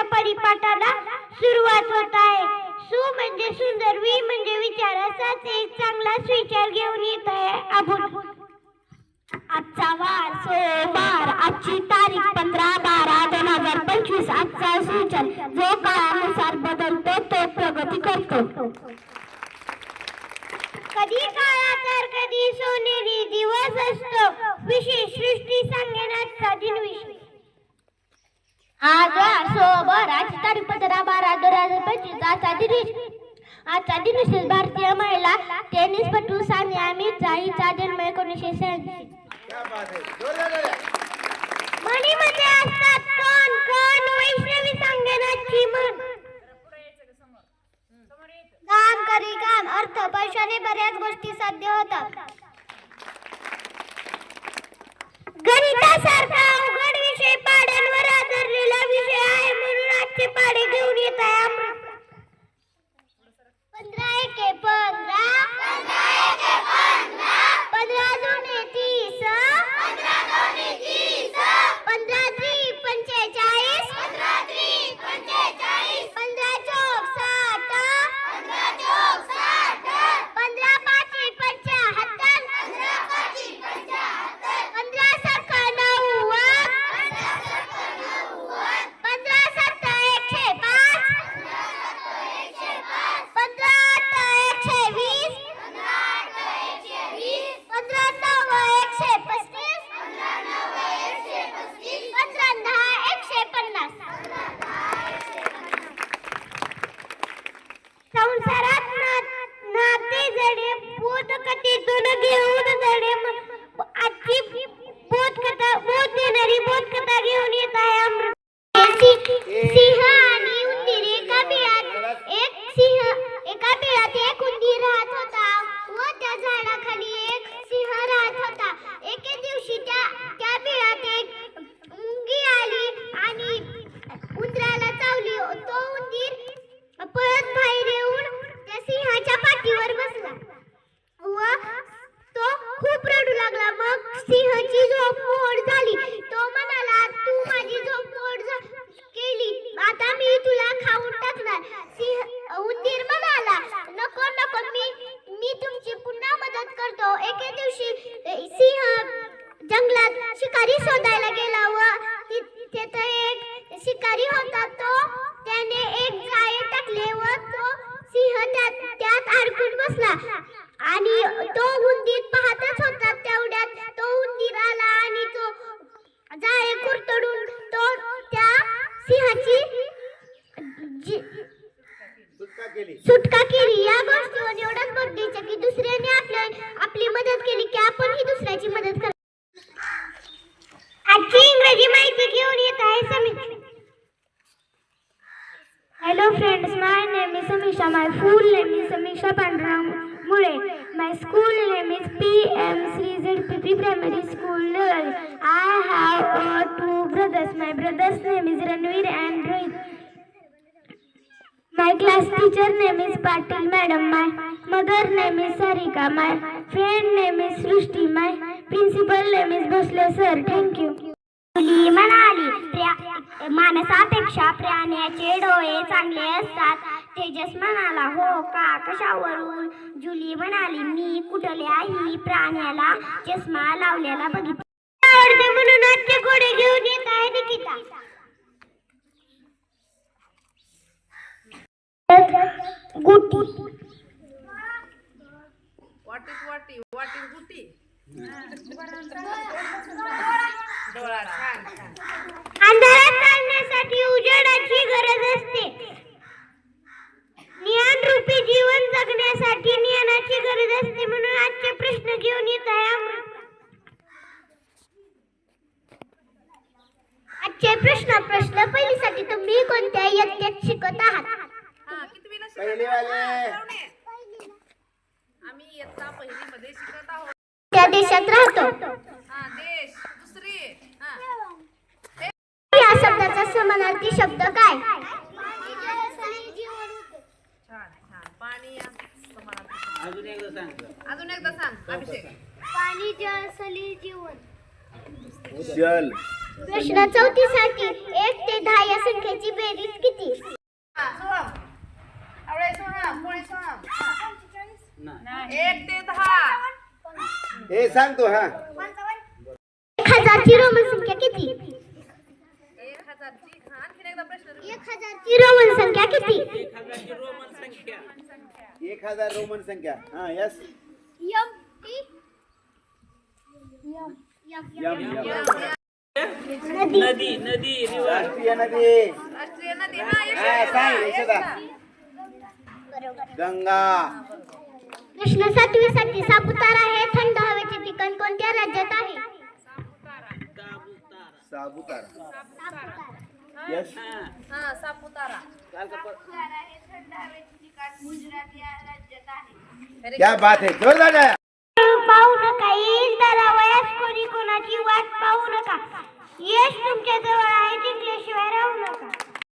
या परिपाठाला सुरुवात होत आहे. सु म्हणजे सुंदर वी म्हणजे विचार असाच एक चांगलाच विचार घेऊन येत आहे. अबुल आजचा वार सोमवार आजची तारीख पंधरा बारा दोन हजार पंचवीस. आजचा सूचन जो काळानुसार बदलतो तो प्रगती करतो. कधी काळा तर कधी सोनेरी दिवस असतो. विशेष सृष्टी संगणकाचा दिन विशेष. आज वार सोमवार आजची तारीख पंधरा बारा दोन हजार पंचवीस आजचा दिन आजचा दिन भारतीय महिला टेनिसपटू सानिया मिर्झा हिचा जन्म एकोणीसशे शहाऐंशी You. शिकारी शोधायला गेला व ति- तिथे एक शिकारी होता तो. त्याने एक जाळे टाकले व तो सिंह त्यात त्यात अडकून बसला. आणि तो उंदीर पाहतच होता तेवढ्यात तो उंदीर आला आणि तो जाळे कुरतडून तो त्या सिंहाची सुटका केली. My school name is is P Primary School, Z P P primary school I have two brothers my brothers name is My class teacher name is Patil madam. My mother name is Sarika. My friend name is Srushti. My principal name is Bhosle sir. Thank you. मुली म्हणाली "प्र्या- माणसापेक्षा प्राण्याचे डोळे चांगले असतात तेजस म्हणाला हो का? कशावरून? जुली म्हणाली मी कुठल्याही प्राण्याला चष्मा लावलेला बघितला. म्हणून आजचे घोडे घेऊन येत आहे Nikita. गुटी. What is what is what is गुटी? डोळा छान छान अंधारात चालण्यासाठी उजेडाची गरज असते. रूपी जीवन जगण्यासाठी ज्ञानाची गरज असते म्हणून आजचे प्रश्न घेऊन येत आहे. आजचे प्रश्न प्रश्न पहिलीसाठी तुम्ही कोणत्या इयत्तेत शिकत आहात? हा. आम्ही इयत्ता पहिली मध्ये शिकत आहोत. त्या देशात राहतो. पाणी जल सली जीवन. जल. प्रश्न चौथीसाठी एक ते दहा या संख्येची बेरीज किती. एक ते दहा. हे सांगतो हा. एक हजारची रोमन संख्या किती? एक हजारची हा, एक हजारची रोमन संख्या किती? एक हज़ार रोमन संख्या. हा यस यम नदी नदी नदी रिवर राष्ट्रीय नदी. राष्ट्रीय नदी. हा सांग, यशोदा. गंगा. प्रश्न सातवीसाठी सापुतारा हे थंड हवेचे ठिकाण कोणत्या राज्यात आहे? साबुतारा हा. सापुतारा. क्या बात है. जोरदार टाळ्या. यश तुमच्या जवळ आहे जिंकल्याशिवाय राहू नका.